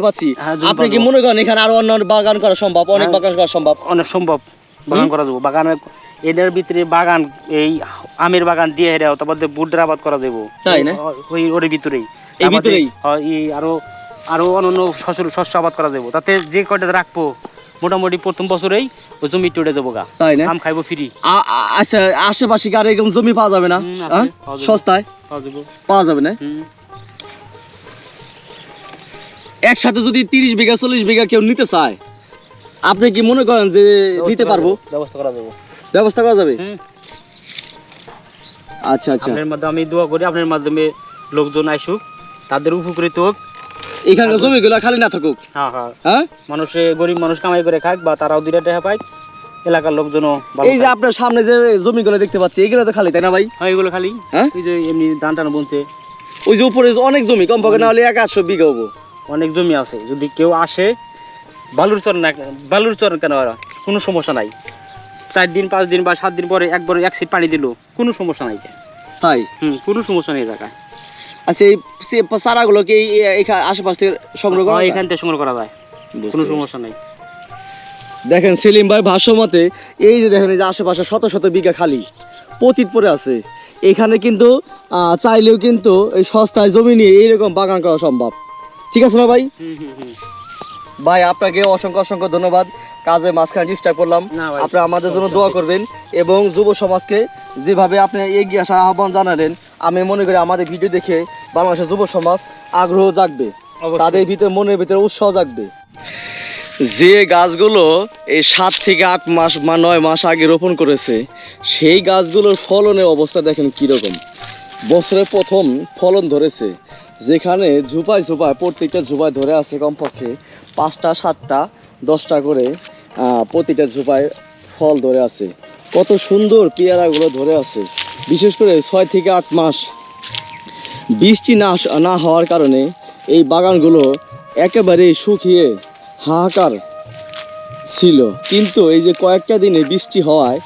দেখতে পাচ্ছি। হ্যাঁ, আপনি কি মনে করেন এখানে আরও অন্য বাগান করা সম্ভব? অনেক হ্যাঁ। বাগান করা সম্ভব? অনেক সম্ভব। বাগান করা যাব। বাগানে এদের ভিতরে বাগান এই আমের বাগান দিয়ে হেরাও তারপর বুড্ডার আবাদ করা যাব। তাই না? ওই ওর ভিতরেই। এই ভিতরেই? এই আরও আরও অন্যান্য শস্য শস্য আবাদ করা যাব। তাতে যে কয়টা রাখব মোটামুটি প্রথম বছরেই ওই জমি টুটে যাব গা। তাই না? আম খাইবো ফ্রি। আচ্ছা আশেপাশে আর এরকম জমি পাওয়া যাবে না। সস্তায়? পাওয়া যাবে। না। একসাথে যদি তিরিশ বিঘা চল্লিশ বিঘা কেউ নিতে চায় আপনি কি মনে করেন যে নিতে পারব? ব্যবস্থা করা যাব। ব্যবস্থা করা যাবে? আচ্ছা আচ্ছা। আপনার মাধ্যমে আমি দোয়া করি আপনার মাধ্যমে লোকজন আইসুক তাদের উপকৃত হোক। এখানকার জমিগুলো খালি না থাকুক? হ্যাঁ হ্যাঁ। হ্যাঁ? মানুষে গরিব মানুষ কামাই করে খাক বা তারাও দুইটা টাকা পায় এলাকার লোকজনও এই যে আপনার সামনে যে জমিগুলো দেখতে পাচ্ছি এগুলো তো খালি তাই না ভাই? হ্যাঁ এগুলো খালি। হ্যাঁ? এই যে এমনি ধান টান বুনছে। ওই যে উপরে অনেক জমি কম কমপক্ষে না হলে এক আটশো বিঘা হব। অনেক জমি আছে। যদি কেউ আসে বালুর চর না বালুর চর কেন কোনো সমস্যা নাই। চার দিন পাঁচ দিন বা সাত দিন পরে একবার এক সিট পানি দিল কোনো সমস্যা নাই। তাই? হুম কোনো সমস্যা নেই জায়গায়। আচ্ছা এই চারাগুলো কি আশেপাশ থেকে সংগ্রহ করা এখান থেকে সংগ্রহ করা যায়। কোনো সমস্যা নেই। দেখেন সেলিম ভাই ভাষ্য মতে এই যে দেখেন এই যে আশেপাশে শত শত বিঘা খালি পতিত পড়ে আছে। এখানে কিন্তু আহ, চাইলেও কিন্তু এই সস্তায় জমি নিয়ে এইরকম বাগান করা সম্ভব। ঠিক আছে না ভাই? হুম হুম হুম। ভাই আপনাকে অসংখ্য অসংখ্য ধন্যবাদ। কাজে মাঝখানে ডিস্টার্ব করলাম। আপনি আমাদের জন্য দোয়া করবেন এবং যুব সমাজকে যেভাবে আপনি এগিয়ে আসার আহ্বান জানালেন আমি মনে করি আমাদের ভিডিও দেখে বাংলাদেশের যুব সমাজ আগ্রহ জাগবে। তাদের ভিতরে মনের ভিতরে উৎসাহ জাগবে। যে গাছগুলো এই সাত থেকে আট মাস বা নয় মাস আগে রোপণ করেছে সেই গাছগুলোর ফলনের অবস্থা দেখেন কীরকম। বছরে প্রথম ফলন ধরেছে। যেখানে ঝুপায় ঝুপায়, প্রত্যেকটা ঝুপায় ধরে আছে কমপক্ষে পাঁচটা, সাতটা, দশটা করে প্রতিটা ঝুপায় ফল ধরে আছে। কত সুন্দর পেয়ারাগুলো ধরে আছে। বিশেষ করে ছয় থেকে আট মাস বৃষ্টি না না হওয়ার কারণে এই বাগানগুলো একেবারেই শুকিয়ে হাহাকার ছিল। কিন্তু এই যে কয়েকটা দিনে বৃষ্টি হওয়ায়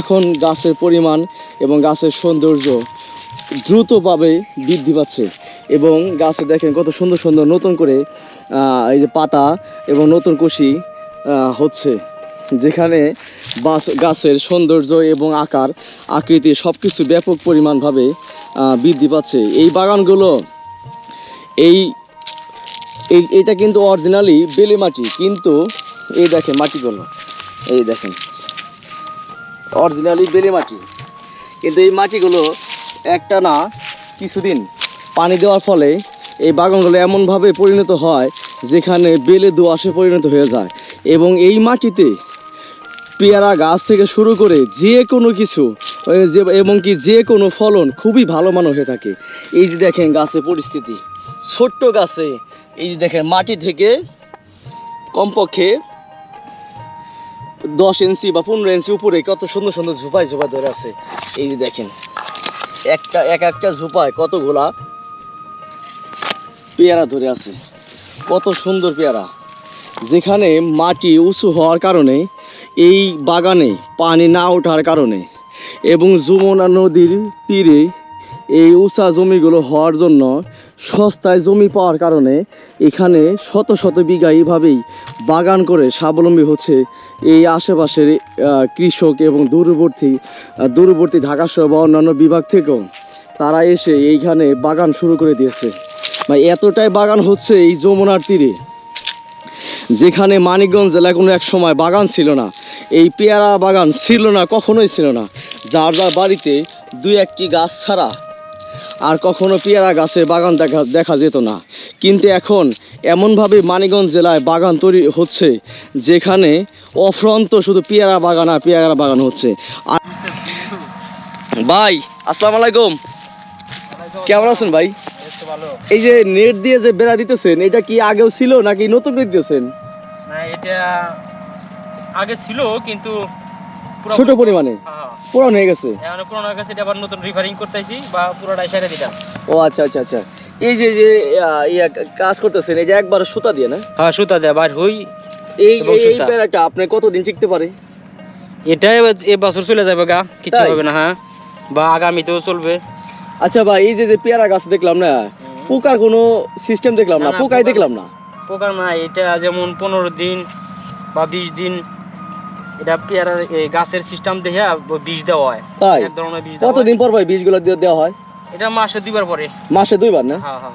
এখন গাছের পরিমাণ এবং গাছের সৌন্দর্য দ্রুতভাবে বৃদ্ধি পাচ্ছে। এবং গাছে দেখেন কত সুন্দর সুন্দর নতুন করে এই যে পাতা এবং নতুন কুশি হচ্ছে। যেখানে বাস, গাছের সৌন্দর্য এবং আকার, আকৃতি সব কিছু ব্যাপক পরিমাণভাবে বৃদ্ধি পাচ্ছে। এই বাগানগুলো এই, এটা কিন্তু অরিজিনালি বেলে মাটি, কিন্তু এই দেখেন মাটিগুলো, এই দেখেন। অরিজিনালি বেলে মাটি। কিন্তু এই মাটিগুলো একটা না, কিছুদিন পানি দেওয়ার ফলে এই বাগানগুলো এমনভাবে পরিণত হয় যেখানে বেলে দোআঁশে পরিণত হয়ে যায়। এবং এই মাটিতে পেয়ারা গাছ থেকে শুরু করে যে কোনো কিছু যে- এবং কি যে কোনো ফলন খুবই ভালো মানের হয়ে থাকে। এই যে দেখেন গাছের পরিস্থিতি। ছোট্ট গাছে, এই যে দেখেন মাটি থেকে কমপক্ষে দশ ইঞ্চি বা পনেরো ইঞ্চি উপরে কত সুন্দর সুন্দর ঝুপায় ঝুপায় ধরে আছে। এই যে দেখেন, একটা, এক একটা ঝুপায় কতগুলা পেয়ারা ধরে আছে। কত সুন্দর পেয়ারা। যেখানে মাটি উঁচু হওয়ার কারণে এই বাগানে পানি না ওঠার কারণে এবং যমুনা নদীর তীরে এই উঁচা জমিগুলো হওয়ার জন্য সস্তায় জমি পাওয়ার কারণে এখানে শত শত বিঘা এইভাবেই বাগান করে স্বাবলম্বী হচ্ছে এই আশেপাশের কৃষক এবং দূরবর্তী দূরবর্তী ঢাকা সহ বা অন্যান্য বিভাগ থেকেও তারা এসে এইখানে বাগান শুরু করে দিয়েছে। মানে এতটাই বাগান হচ্ছে এই যমুনার তীরে, যেখানে মানিকগঞ্জ জেলায় কোনো এক সময় বাগান ছিল না। এই পেয়ারা বাগান ছিল না, কখনোই ছিল না। যার যার বাড়িতে দুই একটি গাছ ছাড়া আর কখনো পেয়ারা গাছের বাগান দেখা দেখা যেত না। কিন্তু এখন এমনভাবে মানিকগঞ্জ জেলায় বাগান তৈরি হচ্ছে, যেখানে অফ্রন্ত শুধু পেয়ারা বাগান আর পেয়ারা বাগান হচ্ছে। আর ভাই, আসসালামু আলাইকুম। কেমন আছেন ভাই? এই যে নেট দিয়ে যে বেড়া দিতেছেন এটা কি আগেও ছিল নাকি নতুন করে দিতেছেন? না এটা আগে ছিল কিন্তু ছোট পরিমাণে? হ্যাঁ, পুরান হয়ে গেছে? এখন পুরোনো কাছে এটা আবার নতুন রিফারিং করতেছি বা পুরোটাই সেরে দিলাম। ও আচ্ছা আচ্ছা আচ্ছা। এই যে যে ইয়া কাজ করতেছেন এই যে একবার সুতা দিয়ে না? হ্যাঁ সুতা দেয় বার হই এই এই-। বেড়াটা আপনি কতদিন টিকতে পারে? এটাই এবছর চলে যাবে গা কিছু? হবে না হ্যাঁ। বা আগামীতেও চলবে। আচ্ছা ভাই এই যে যে পেয়ারা গাছ দেখলাম না পোকার কোনো সিস্টেম দেখলাম না পোকাই দেখলাম না? পোকা না এটা যেমন পনেরো দিন বা বিশ দিন এটা পেয়ারার গাছের সিস্টেম দেখে বীজ দেওয়া হয়। তাই। কতদিন পর ভাই বীজগুলো দেওয়া হয়? এটা মাসে দুইবার পরে। মাসে দুইবার না? হ্যাঁ হ্যাঁ।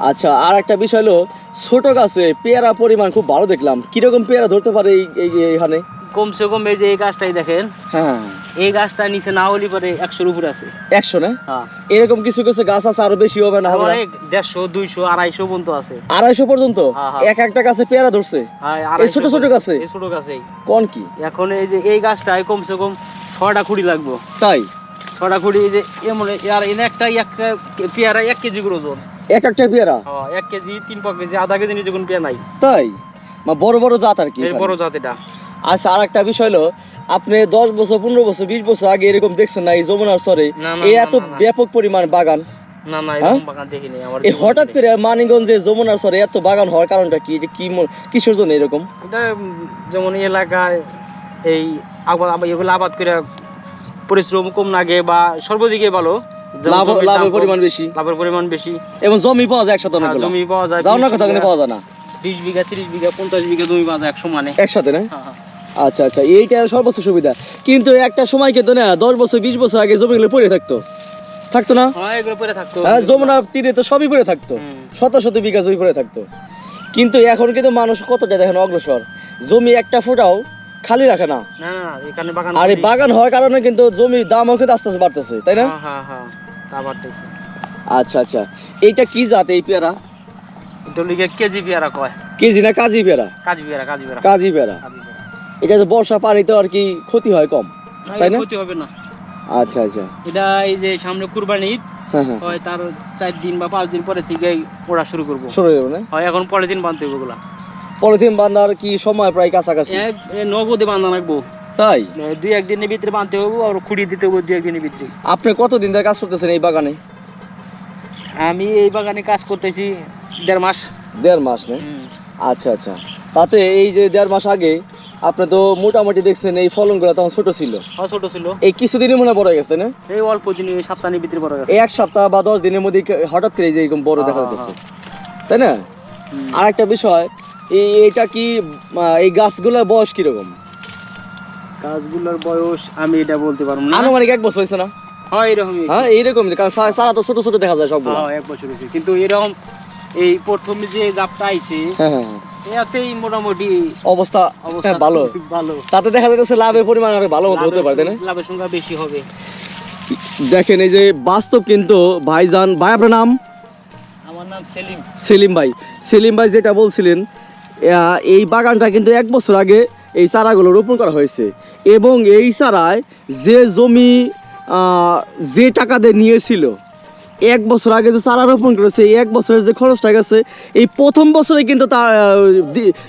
আচ্ছা আর একটা বিষয় হলো ছোট গাছে পেয়ারা পরিমাণ খুব ভালো দেখলাম। কীরকম পেয়ারা ধরতে পারে এই- এখানে কমসে কম এই যে এই গাছটাই দেখেন। হ্যাঁ। এই গাছটা নিচে না হলে পরে একশোর উপরে আছে। একশো না? হ্যাঁ। এরকম কিছু কিছু গাছ আছে আরও বেশি হবে না দেড়শো দুইশো আড়াইশো পর্যন্ত আছে। আড়াইশো পর্যন্ত? হ্যাঁ। এক একটা গাছে পেয়ারা ধরছে? এই ছোট ছোট গাছে? ছোট গাছেই। কোন কি? এখন এই যে এই গাছটায় কমসে কম ছয়টা খুঁড়ি লাগবো। তাই? ছয়টা খুঁড়ি এই যে এমন আর এনে একটা একটা পেয়ারা এক কেজি করে ওজন। এক একটা পেয়ারা? এক কেজি তিন পাক কেজি আধা কেজি নিচে কোনো পেয়ারা নাই। তাই? বড় বড় জাত আর কি বড় জাত এটা। আচ্ছা আর একটা বিষয় হলো আপনি দশ বছর পনেরো বছর বিশ বছর আগে এরকম দেখছেন না এই যমুনার সরে এই এত। ব্যাপক পরিমাণ বাগান। হ্যাঁ? হঠাৎ করে মানিগঞ্জে যমুনার সরে এত বাগান হওয়ার কারণটা কি? কি কিসের জন্য এরকম? যেমন এলাকায় এই এগুলো আবাদ করে পরিশ্রম কম লাগে বা সর্বদিকে ভালো। লাভ লাভের পরিমাণ বেশি। লাভের পরিমাণ বেশি। এবং জমি পাওয়া যায় একসাথে আর জমি পাওয়া যায় যাও না 20 কথা পাওয়া যায় না। 20 বিঘা তিরিশ বিঘা পঞ্চাশ বিঘা জমি পাওয়া যায় এক সমানে একসাথে না? হ্যাঁ, হ্যাঁ। আচ্ছা আচ্ছা এইটা সর্বোচ্চ সুবিধা। কিন্তু একটা সময় কিন্তু না দশ বছর বিশ বছর আগে জমিগুলো পড়ে থাকতো। থাকতো না? হ্যাঁ এগুলো পরে থাকতো। হ্যাঁ যমুনার তীরে তো সবই পড়ে থাকতো। শত শত বিঘা জমি পড়ে থাকতো। কিন্তু এখন কিন্তু মানুষ কতটা দেখেন অগ্রসর। জমি একটা ফুটাও খালি রাখে না। আর এই বাগান হওয়ার কারণে কিন্তু জমির দামও কিন্তু আস্তে আস্তে বাড়তেছে তাই না? হ্যাঁ হ্যাঁ আচ্ছা আচ্ছা এইটা কি জাত এই পেয়ারা? কেজি পেয়ারা কয়? কেজি না কাজি পেয়ারা কাজি পেয়ারা। কাজি পেয়ারা। কাজি পেয়ারা। এটা তো বর্ষা পানিতে আর কি ক্ষতি হয় কম তাই না? ক্ষতি হবে না। আচ্ছা আচ্ছা। এটা এই যে সামনে কুরবানি ঈদ হ্যাঁ হ্যাঁ। হয় তার চার দিন বা পাঁচ দিন পরে থেকে ওরা শুরু করব। শুরু না? হয় এখন বাঁধতে হবে ওগুলা। পলিথিন বাঁধার কি সময় প্রায় কাছাকাছি? নগদে বাঁধা রাখব তাই? দুই একদিনের ভিতরে বাঁধতে হবে আর খুঁড়িয়ে দিতে হবে দুই একদিনের ভিতরে। আপনি কতদিন ধরে কাজ করতেছেন এই বাগানে? আমি এই বাগানে কাজ করতেছি দেড় মাস। দেড় মাস না? আচ্ছা আচ্ছা। তাতে এই যে দেড় মাস আগে আপনি তো মোটামুটি দেখছেন এই ফলনগুলো তখন ছোট ছিল। ও ছোট ছিল। এই কিছুদিনই মনে বড় হয়ে গেছে না? এই অল্প দিন সপ্তাহের ভিতরে বড় গেছে। এই এক সপ্তাহ বা দশ দিনের মধ্যে হঠাৎ করে এরকম বড় দেখা হ্যাঁ, যাচ্ছে তাই না? আর একটা বিষয় এই এটা কি এই গাছগুলোর বয়স কীরকম? গাছগুলোর বয়স আমি এটা বলতে পারব না। আনুমানিক এক বছর হয়েছে না? হয় এরকমই। হ্যাঁ এইরকম কারণ সারা তো ছোট ছোট দেখা যায় সবগুলো। হ্যাঁ এক বছর হয়েছে। কিন্তু এরকম এই প্রথম যে জাপটা আইছে হ্যাঁ হ্যাঁ হ্যাঁ। এতেই মোটামুটি অবস্থা অবস্থা হ্যাঁ, ভালো। ভালো। তাতে দেখা যাচ্ছে লাভের পরিমাণ আরও ভালো মতো হতে পারে না? লাভের সংখ্যা বেশি হবে। দেখেন এই যে বাস্তব কিন্তু ভাইজান ভাই আপনার নাম? আমার নাম সেলিম। সেলিম ভাই। সেলিম ভাই যেটা বলছিলেন আহ, এই বাগানটা কিন্তু এক বছর আগে এই চারাগুলো রোপণ করা হয়েছে। এবং এই চারায় যে জমি আহ, যে টাকা দিয়ে নিয়েছিল এক বছর আগে যে চারা রোপণ করেছে এই এক বছরের যে খরচটা গেছে এই প্রথম বছরে কিন্তু তার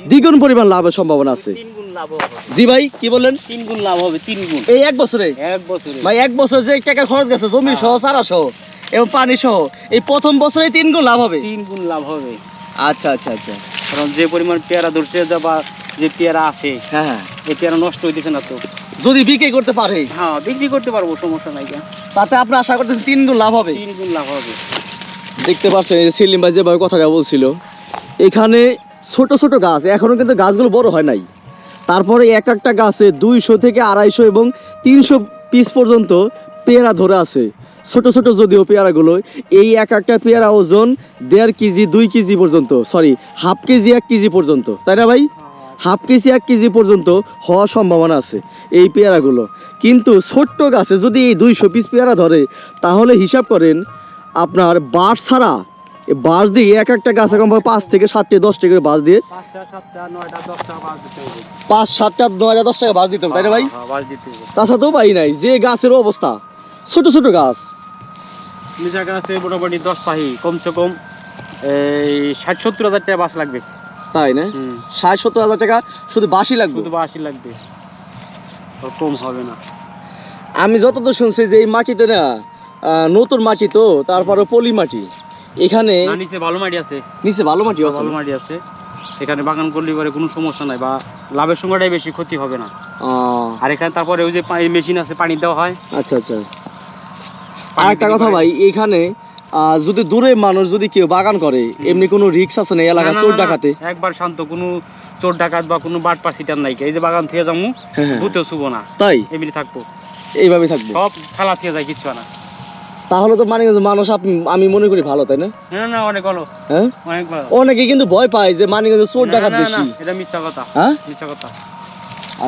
দ্বিগুণ পরিমাণ লাভের সম্ভাবনা আছে। জি ভাই কি বললেন? তিন গুণ লাভ হবে তিন গুণ এই এক বছরে? এক বছরে। ভাই এক বছর যে টাকা খরচ গেছে জমি সহ চারা সহ এবং পানি সহ এই প্রথম বছরে তিন গুণ লাভ হবে? তিন গুণ লাভ হবে। আচ্ছা আচ্ছা আচ্ছা। কারণ যে পরিমাণ পেয়ারা ধরছে বা যে পেয়ারা আছে হ্যাঁ হ্যাঁ। এই পেয়ারা নষ্ট হইতেছে না তো। যদি বিক্রি করতে পারে। হ্যাঁ বিক্রি করতে পারব সমস্যা নাই তাতে আপনি আশা করতেছেন তিন গুণ লাভ হবে। তিন গুণ লাভ হবে। দেখতে পাচ্ছেন এই যে সেলিম ভাই যেভাবে কথাটা বলছিল এখানে ছোট ছোট গাছ এখনও কিন্তু গাছগুলো বড় হয় নাই। তারপরে এক একটা গাছে দুইশো থেকে আড়াইশো এবং তিনশো পিস পর্যন্ত পেয়ারা ধরে আছে। ছোট ছোট যদিও পেয়ারাগুলো এই এক একটা পেয়ারা ওজন দেড় কেজি দুই কেজি পর্যন্ত সরি হাফ কেজি এক কেজি পর্যন্ত। তাই না ভাই? হাফ কেজি এক কেজি পর্যন্ত হওয়ার সম্ভাবনা আছে এই পেয়ারাগুলো। কিন্তু ছোট্ট গাছে যদি এই দুইশো পিস পেয়ারা ধরে তাহলে হিসাব করেন আপনার বাঁশ ছাড়া বাঁশ দিয়ে এক একটা গাছে কমপক্ষে পাঁচ থেকে সাতটি দশটি করে বাঁশ দিয়ে সাতটা নয়টা পাঁচ সাতটা নয় হাজার দশ টাকা বাঁশ দিতাম তাই না ভাই? তাছাড়া তো পাই নাই যে গাছের অবস্থা ছোট ছোট গাছ। নিচা গাছে মোটামুটি দশ পাহি কমসে কম এই ষাট সত্তর হাজার টাকা বাস লাগবে। তাই না? ষাট সত্তর হাজার টাকা শুধু বাঁশই লাগবে? শুধু বাসই লাগবে। কম হবে না। আমি যতদূর শুনছি যে এই মাটিতে না নতুন মাটি তো তারপরে পলি মাটি। এখানে নিচে ভালো মাটি আছে। নিচে ভালো মাটি আছে? ভালো মাটি আছে। এখানে বাগান করলে পরে কোনো সমস্যা নাই বা লাভের সময়টাই বেশি ক্ষতি হবে না। আর এখানে তারপরে ওই যে মেশিন আছে পানি দেওয়া হয়। আচ্ছা আচ্ছা। আর একটা কথা ভাই এখানে যদি দূরে মানুষ যদি কেউ বাগান করে এমনি কোনো রিক্স আছে না? এলাকা না, না, চোর না, না, ডাকাতে? একবার শান্ত কোনো চোর ডাকাত বা কোনো বাট পাসিটার নাই এই যে বাগান থেকে যাব হ্যাঁ, হ্যাঁ। শুভ না। তাই? এমনি থাকব। এইভাবে থাকব? সব খালা থেকে যায় কিচ্ছু না। তাহলে তো মানে মানুষ আমি মনে করি ভালো তাই না? না না অনেক ভালো। হ্যাঁ? অনেক ভালো। অনেকে কিন্তু ভয় পায় যে মানিগঞ্জে চোর ডাকাত না, না, বেশি এটা মিথ্যা কথা। হ্যাঁ? মিথ্যা কথা।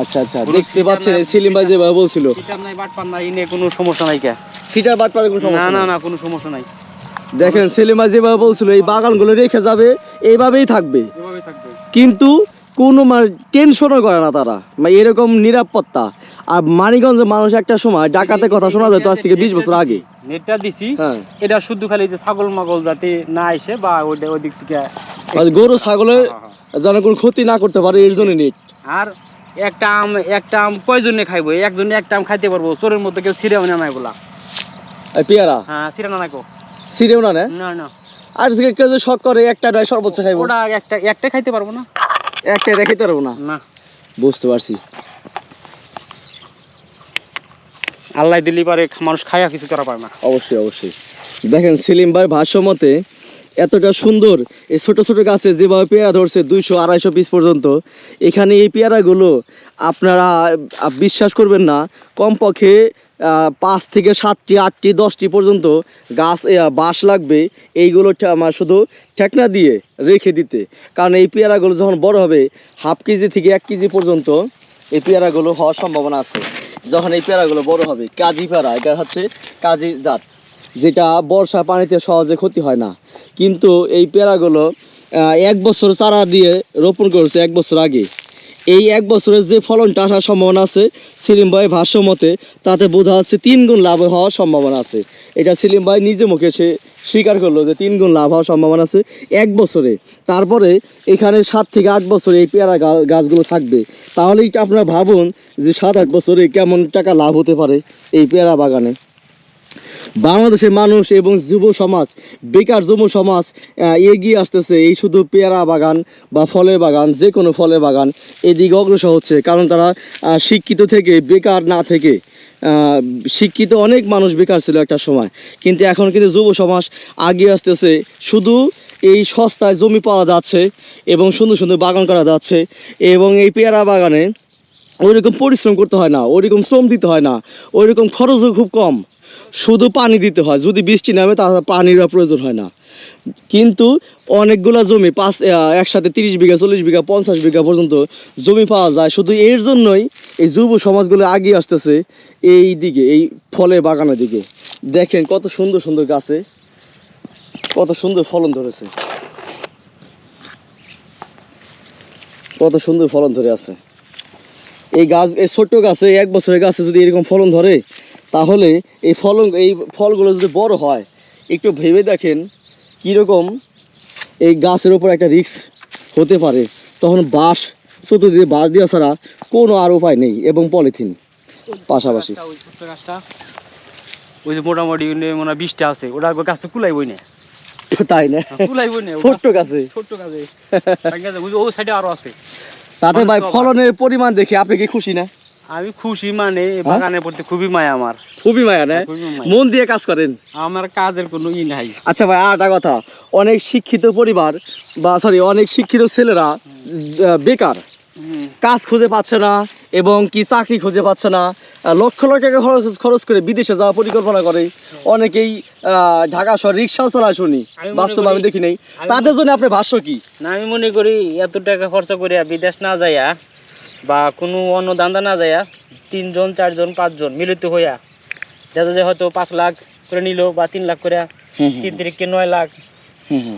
আচ্ছা আচ্ছা দেখতে পাচ্ছেন না, সেলিম ভাই যেভাবে বলছিল। সিটার নাই বাট পান নাই কোনো সমস্যা নাই কে? সিটার বাট পারে কোনো সমস্যা না নেই। না কোনো সমস্যা নাই। দেখেন সেলিম যেভাবে বলছিল এই বাগানগুলো রেখে যাবে এইভাবেই থাকবে। কিন্তু কোনো মানে টেনশনও করে না তারা। মানে এরকম নিরাপত্তা। আর মানিগঞ্জে মানুষ একটা সময় ডাকাতের কথা শোনা যেত আজ থেকে বিশ বছর আগে। নেটটা দিছি। হ্যাঁ। এটা শুধু খালি যে ছাগল মাগল যাতে না আসে বা ওই ওই দিক থেকে গরু ছাগলের হ্যাঁ, হ্যাঁ। যেন কোনো ক্ষতি না করতে পারে এর জন্য নেট। আর একটা আম একটা আম কয়জনে খাইবো? একজনে একটা আম খাইতে পারব? চোরের মধ্যে কেউ ছিঁড়েও না বলা পেয়ারা? হ্যাঁ ছিঁড়ে না সিরেও না না না। আর কেউ শখ করে একটা নয় সর্বোচ্চ খাইবো। ওটা একটা একটা খাইতে পারব না। একটা দেখাইতে পারব না? না। বুঝতে পারছি। আল্লাহ দিলি পারে মানুষ খায়া কিছু করা না। অবশ্যই অবশ্যই। দেখেন সেলিম ভাই ভাষ্য মতে এতটা সুন্দর এই ছোট ছোট গাছে যেভাবে পেয়ারা ধরছে দুইশো আড়াইশো পিস পর্যন্ত এখানে এই পেয়ারাগুলো আপনারা বিশ্বাস করবেন না কমপক্ষে পাঁচ থেকে সাতটি, আটটি, দশটি পর্যন্ত গাছ বাঁশ লাগবে। এইগুলো আমার শুধু ঠেকনা দিয়ে রেখে দিতে। কারণ এই পেয়ারাগুলো যখন বড় হবে, হাফ কেজি থেকে এক কেজি পর্যন্ত এই পেয়ারাগুলো হওয়ার সম্ভাবনা আছে। যখন এই পেয়ারাগুলো বড় হবে, কাজি পেয়ারা, এটা হচ্ছে কাজি জাত, যেটা বর্ষা পানিতে সহজে ক্ষতি হয় না। কিন্তু এই পেয়ারাগুলো এক বছর চারা দিয়ে রোপণ করেছে এক বছর আগে। এই এক বছরের যে ফলনটা আসার সম্ভাবনা আছে সেলিম ভাই ভাষ্য মতে তাতে বোঝা যাচ্ছে তিন গুণ লাভ হওয়ার সম্ভাবনা আছে। এটা সেলিম ভাই নিজে মুখে সে স্বীকার করল যে তিন গুণ লাভ হওয়ার সম্ভাবনা আছে এক বছরে। তারপরে এখানে সাত থেকে আট বছরে এই পেয়ারা গাছগুলো থাকবে। তাহলে এটা আপনারা ভাবুন যে সাত আট বছরে কেমন টাকা লাভ হতে পারে এই পেয়ারা বাগানে। বাংলাদেশের মানুষ এবং যুব সমাজ, বেকার যুব সমাজ এগিয়ে আসতেছে এই শুধু পেয়ারা বাগান বা ফলের বাগান, যে কোনো ফলের বাগান এদিকে অগ্রসর হচ্ছে, কারণ তারা শিক্ষিত থেকে, বেকার না থেকে শিক্ষিত অনেক মানুষ বেকার ছিল একটা সময়। কিন্তু এখন কিন্তু যুব সমাজ আগিয়ে আসতেছে, শুধু এই সস্তায় জমি পাওয়া যাচ্ছে এবং সুন্দর সুন্দর বাগান করা যাচ্ছে এবং এই পেয়ারা বাগানে ওইরকম পরিশ্রম করতে হয় না, ওইরকম শ্রম দিতে হয় না, ওইরকম খরচও খুব কম। শুধু পানি দিতে হয়, যদি বৃষ্টি নামে তাহলে পানির প্রয়োজন হয় না। কিন্তু অনেকগুলা জমি, পাঁচ একসাথে তিরিশ বিঘা, চল্লিশ বিঘা, পঞ্চাশ বিঘা পর্যন্ত জমি পাওয়া যায়। শুধু এর জন্যই এই যুব সমাজগুলো এগিয়ে আসতেছে এই দিকে, এই ফলের বাগানের দিকে। দেখেন কত সুন্দর সুন্দর গাছে, কত সুন্দর ফলন ধরেছে। কত সুন্দর ফলন ধরে আছে। এই গাছ এই ছোট্ট গাছে এক বছরের গাছে যদি এরকম ফলন ধরে তাহলে এই ফলন এই ফলগুলো যদি বড় হয় একটু ভেবে দেখেন কীরকম এই গাছের ওপর একটা রিস্ক হতে পারে। তখন বাঁশ চতুর্দিকে বাঁশ দেওয়া ছাড়া কোনো আর উপায় নেই এবং পলিথিন পাশাপাশি। ওই যে মোটামুটি মনে হয় বিশটা আছে ওটা ওই গাছটা কুলাইবই না। তাই না? কুলাইবই না ছোট্ট গাছে। ছোট্ট গাছে। ওই সাইডে আরও আছে। তাতে ভাই ফলনের পরিমাণ দেখে আপনি কি খুশি না? আমি খুশি মানে বাগানে হ্যাঁ? বাগানের প্রতি খুবই মায়া আমার। খুবই মায়া না? মন দিয়ে কাজ করেন? আমার কাজের কোনো ই নাই। আচ্ছা ভাই আরেকটা কথা। অনেক শিক্ষিত পরিবার বা সরি অনেক শিক্ষিত ছেলেরা বেকার। কাজ খুঁজে পাচ্ছে না এবং কি চাকরি খুঁজে পাচ্ছে না। লক্ষ লক্ষ টাকা খরচ খরচ করে বিদেশে যাওয়ার পরিকল্পনা করে। অনেকেই ঢাকা শহর রিক্সাও চালায় শুনি। বাস্তব আমি দেখি নেই। তাদের জন্য আপনার ভাষ্য কি? না আমি মনে করি এত টাকা খরচা করিয়া বিদেশ না যাইয়া বা কোনো অন্য দান্দা না যাইয়া তিনজন চারজন পাঁচজন মিলিত হইয়া যাতে যে হয়তো পাঁচ লাখ করে নিল বা তিন লাখ করে তিন তিরিখকে নয় লাখ।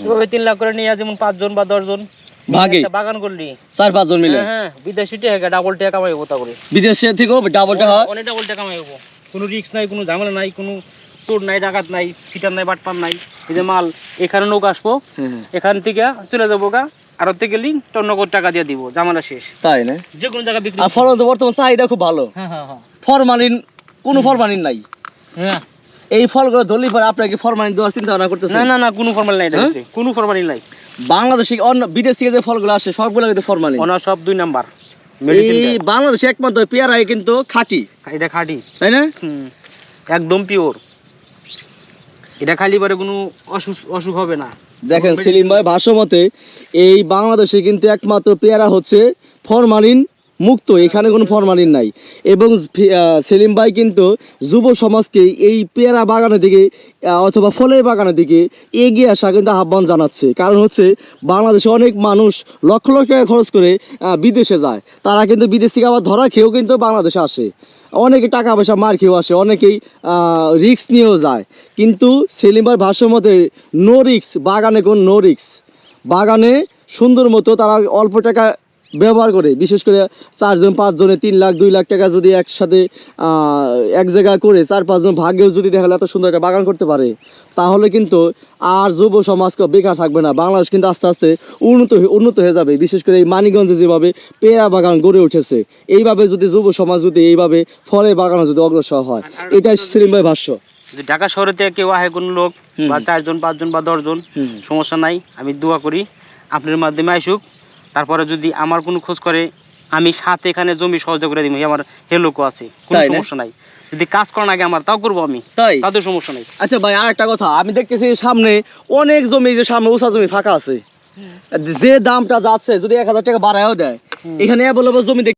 এভাবে তিন লাখ করে নিয়ে যেমন পাঁচজন বা দশজন ভাগে? বাগান করলি। চার পাঁচজন মিলে? হ্যাঁ হ্যাঁ বিদেশি টাকা ডাবল টাকা কামাইবো তা করে বিদেশে থেকেও ডাবল টাকা অনেক ডাবল টাকা কামাইবো কোনো রিস্ক নাই কোনো ঝামেলা নাই কোনো চোর নাই ডাকাত নাই সিটার নাই বাটপার নাই। এই যে মাল এখানে নৌকা আসব এখান থেকে চলে যাব গা আর থেকে গেলি তোর নগদ টাকা দিয়ে দিব জামালা শেষ। তাই না? যে কোনো জায়গা বিক্রি আর ফলন তো বর্তমান চাহিদা খুব ভালো। হ্যাঁ হ্যাঁ হ্যাঁ। ফরমালিন কোনো ফরমালিন নাই। হ্যাঁ। এই ফলগুলো ধরলেই পরে আপনাকে ফরমালিন দেওয়ার চিন্তা ভাবনা করতেছে না না না কোনো ফর্মাল নাই হ্যাঁ? কোনো ফর্মালিন নাই। বাংলাদেশে অন্য বিদেশ থেকে যে ফলগুলো আসে সবগুলো কিন্তু ফরমালিন ওনার সব দুই নাম্বার। এই বাংলাদেশে একমাত্র পেয়ারাই কিন্তু খাঁটি। এটা খাঁটি। তাই না? একদম পিওর এটা খালি পরে কোনো অসুখ অসুখ হবে না। দেখেন সেলিম ভাই ভাষ্যমতে এই বাংলাদেশে কিন্তু একমাত্র পেয়ারা হচ্ছে ফরমালিন মুক্ত, এখানে কোনো ফরমালিন নাই। এবং সেলিম ভাই কিন্তু যুব সমাজকে এই পেয়ারা বাগানের দিকে অথবা ফলের বাগানের দিকে এগিয়ে আসা কিন্তু আহ্বান জানাচ্ছে। কারণ হচ্ছে বাংলাদেশে অনেক মানুষ লক্ষ লক্ষ টাকা খরচ করে বিদেশে যায়। তারা কিন্তু বিদেশ থেকে আবার ধরা খেয়েও কিন্তু বাংলাদেশে আসে। অনেকে টাকা পয়সা মার খেয়েও আসে, অনেকেই রিক্স নিয়েও যায়। কিন্তু সেলিম ভাই ভাষ্য মতে নো রিক্স বাগানে কোন নো রিক্স বাগানে সুন্দর মতো তারা অল্প টাকা ব্যবহার করে। বিশেষ করে চারজন পাঁচজনে তিন লাখ দুই লাখ টাকা যদি একসাথে এক জায়গায় করে চার পাঁচজন ভাগ্যেও যদি দেখা এত সুন্দর একটা বাগান করতে পারে তাহলে কিন্তু আর যুব সমাজকে বেকার থাকবে না। বাংলাদেশ কিন্তু আস্তে আস্তে উন্নত উন্নত হয়ে যাবে। বিশেষ করে এই মানিগঞ্জে যেভাবে পেয়ারা বাগান গড়ে উঠেছে এইভাবে যদি যুব সমাজ যদি এইভাবে ফলের বাগানে যদি অগ্রসর হয় এটাই সেলিম ভাই ভাষ্য। ঢাকা শহরে থেকে কেউ আহে কোনো লোক। বা চারজন পাঁচজন বা দশজন সমস্যা নাই আমি দোয়া করি আপনার মাধ্যমে আইসুক তারপরে যদি আমার কোনো খোঁজ করে আমি সাথে এখানে জমি সহযোগ করে দিব আমার হেলোকো আছে কোনো সমস্যা নাই। যদি কাজ করার আগে আমার তাও করব আমি তাই? তাদের সমস্যা নাই। আচ্ছা ভাই আর একটা কথা আমি দেখতেছি সামনে অনেক জমি যে সামনে উঁচা জমি ফাঁকা আছে। যে দামটা যাচ্ছে যদি এক হাজার টাকা বাড়ায়ও দেয় এখানে বলব জমি দেখ